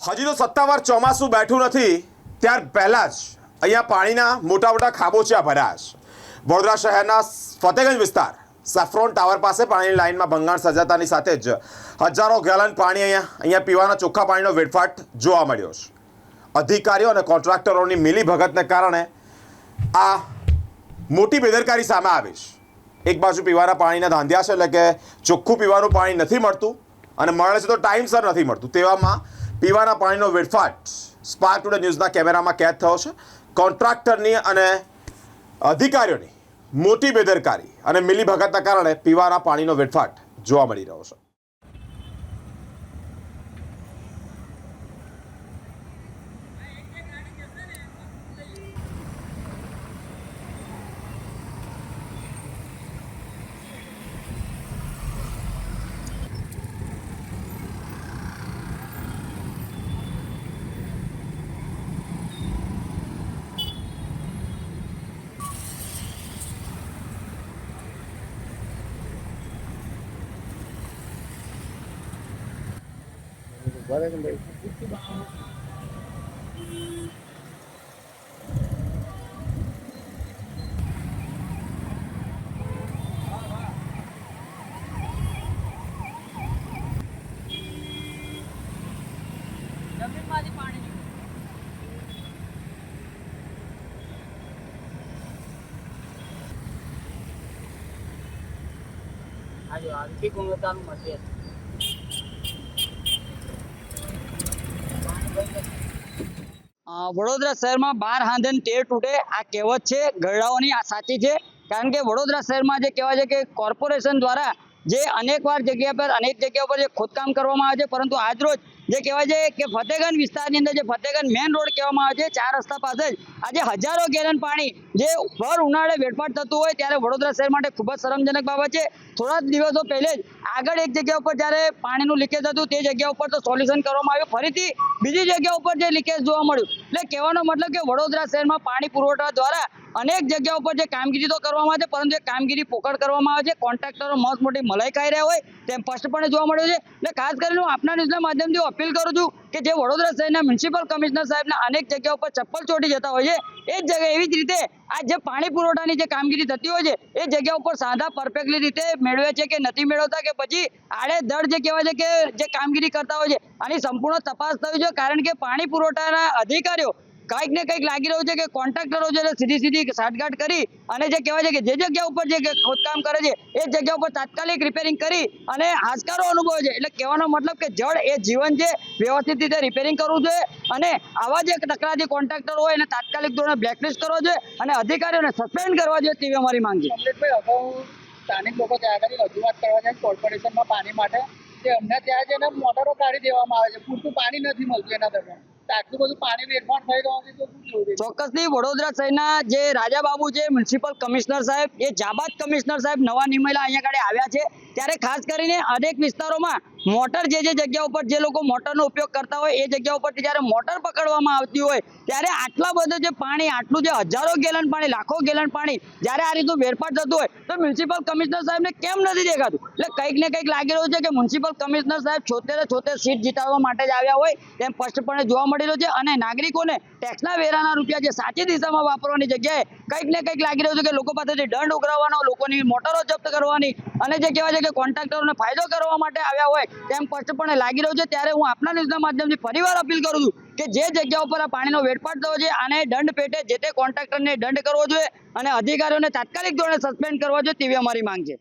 હજી તો સત્તાવાર ચોમાસું બેઠું નથી, ત્યાર પહેલાં જ અહીંયા પાણીના મોટા મોટા ખાબોચિયા ભર્યા છે વડોદરા શહેરના ફતેગંજ વિસ્તાર, સેફ્રોન ટાવર પાસે પાણીની લાઇનમાં ભંગાણ સર્જાતાની સાથે જ હજારો ગેલન પાણી અહીંયા અહીંયા પીવાના ચોખ્ખા પાણીનો વેડફાટ જોવા મળ્યો છે. અધિકારીઓ અને કોન્ટ્રાક્ટરોની મિલી ભગતને કારણે આ મોટી બેદરકારી સામે આવી છે. એક બાજુ પીવાના પાણીના ધાંધ્યા છે એટલે કે ચોખ્ખું પીવાનું પાણી નથી મળતું અને મળે છે તો ટાઈમસર નથી મળતું. તેવામાં પીવાના પાણીનો વેડફાટ સ્પાર્ક ટુડે ન્યૂઝના કેમેરામાં કેદ થયો છે. કોન્ટ્રાક્ટરની અને અધિકારીઓની મોટી બેદરકારી અને મિલી ભગતના કારણે પીવાના પાણીનો વેડફાટ જોવા મળી રહ્યો છે. જમીનમાંથી આર્થિક ગુણવત્તાનું મટીરિયલ વડોદરા શહેરમાં બાર હાંધન તેર તૂટે, આ કહેવત છે, ગરડાઓની આ સાચી છે. કારણ કે વડોદરા શહેરમાં જે કહેવાય છે કે કોર્પોરેશન દ્વારા જે અનેકવાર જગ્યા પર, અનેક જગ્યા પર જે ખોદકામ કરવામાં આવે છે, પરંતુ આજરોજ જે કહેવાય છે કે ફતેગંજ વિસ્તારની અંદર જે ફતેગંજ મેન રોડ કહેવામાં આવે છે, ચાર રસ્તા પાસે જ આજે હજારો ગેલન પાણી જે ભર ઉનાળે વેડફાટ થતું હોય ત્યારે વડોદરા શહેર માટે ખૂબ જ શરમજનક બાબત છે. થોડા જ દિવસો પહેલે જ આગળ એક જગ્યા ઉપર જ્યારે પાણીનું લીકેજ હતું, તે જગ્યા ઉપર તો સોલ્યુશન કરવામાં આવ્યું. ફરીથી બીજી જગ્યા ઉપર જે લીકેજ જોવા મળ્યું એટલે કહેવાનો મતલબ કે વડોદરા શહેરમાં પાણી પુરવઠા દ્વારા અનેક જગ્યા ઉપર જે કામગીરી તો કરવામાં આવે છે, પરંતુ એ કામગીરી પોકળ કરવામાં આવે છે. કોન્ટ્રાક્ટરો મોત મોટી મલાઈ ખાઈ રહ્યા હોય તેમ સ્પષ્ટપણે જોવા મળ્યું છે. એટલે ખાસ કરીને હું આપના ન્યૂઝના માધ્યમથી અપીલ કરું છું કે જે વડોદરા શહેરના મ્યુનિસિપલ કમિશનર સાહેબના અનેક જગ્યા ઉપર ચપ્પલ ચોટી જતા હોય છે, એ જ જગ્યાએ એવી જ રીતે આ જે પાણી પુરવઠાની જે કામગીરી થતી હોય છે, એ જગ્યા ઉપર સાદા પરફેક્ટલી રીતે મેળવે છે કે નથી મેળવતા કે પછી આડેધડ જે કહેવાય છે કે જે કામગીરી કરતા હોય છે, આની સંપૂર્ણ તપાસ થવી જોઈએ. કારણ કે પાણી પુરવઠાના અધિકારીઓ કંઈક ને કંઈક લાગી રહ્યું છે કે કોન્ટ્રાક્ટરો છે સીધી સીધી સાટગાટ કરી અને જે કહેવાય છે કે જે જગ્યા ઉપર જે ખોદકામ કરે છે, એ જગ્યા ઉપર તાત્કાલિક રિપેરિંગ કરી અને હાશકારો અનુભવે છે. એટલે કહેવાનો મતલબ કે જળ એ જીવન છે, વ્યવસ્થિત રીતે રિપેરિંગ કરવું જોઈએ અને આવા જે તકરારી કોન્ટ્રાક્ટર હોય એને તાત્કાલિક ધોરણે બ્લેકલિસ્ટ કરવો જોઈએ અને અધિકારીઓને સસ્પેન્ડ કરવા જોઈએ તેવી અમારી માંગ છે. સ્થાનિક લોકો ત્યાં આગળ રજૂઆત કરવા જાય કોર્પોરેશનમાં પાણી માટે અમને ત્યાં છે ને મોટરો કાઢી દેવામાં આવે છે. પૂરતું પાણી નથી મળતું એના દરમિયાન. છે ચોક્કસથી વડોદરા શહેરના જે રાજા બાબુ છે મ્યુનિસિપલ કમિશનર સાહેબ, એ જાબાદ કમિશનર સાહેબ નવા નિમેલા અહીંયા આગળ આવ્યા છે. ત્યારે ખાસ કરીને અનેક વિસ્તારોમાં મોટર જે જે જગ્યા ઉપર જે લોકો મોટરનો ઉપયોગ કરતા હોય, એ જગ્યા ઉપરથી જ્યારે મોટર પકડવામાં આવતી હોય, ત્યારે આટલા બધું જે પાણી, આટલું જે હજારો ગેલન પાણી, લાખો ગેલન પાણી જ્યારે આ રીતનું વેરફાર થતું હોય, તો મ્યુનિસિપલ કમિશનર સાહેબને કેમ નથી દેખાતું? એટલે કંઈક ને કંઈક લાગી રહ્યું છે કે મ્યુનિસિપલ કમિશનર સાહેબ છોતેરે છોતેર સીટ જીતાડવા માટે જ આવ્યા હોય, તેમ સ્પષ્ટપણે જોવા મળી રહ્યું છે અને નાગરિકોને ટેક્સના વેરાના રૂપિયા જે સાચી દિશામાં વાપરવાની જગ્યાએ કંઈક ને કંઈક લાગી રહ્યું છે કે લોકો પાસેથી દંડ ઉઘરાવવાનો, લોકોની મોટરો જપ્ત કરવાની અને જે કહેવાય છે કે કોન્ટ્રાક્ટરોને ફાયદો કરવા માટે આવ્યા હોય, તેમ સ્પષ્ટપણે લાગી રહ્યું છે, ત્યારે હું આપના ન્યૂઝના માધ્યમથી ફરીવાર અપીલ કરું છું કે જે જગ્યા ઉપર આ પાણીનો વેડફાટ થયો છે, આને દંડ પેટે જે તે કોન્ટ્રાક્ટરને દંડ કરવો જોઈએ અને અધિકારીઓને તાત્કાલિક ધોરણે સસ્પેન્ડ કરવા જોઈએ તેવી અમારી માંગ છે.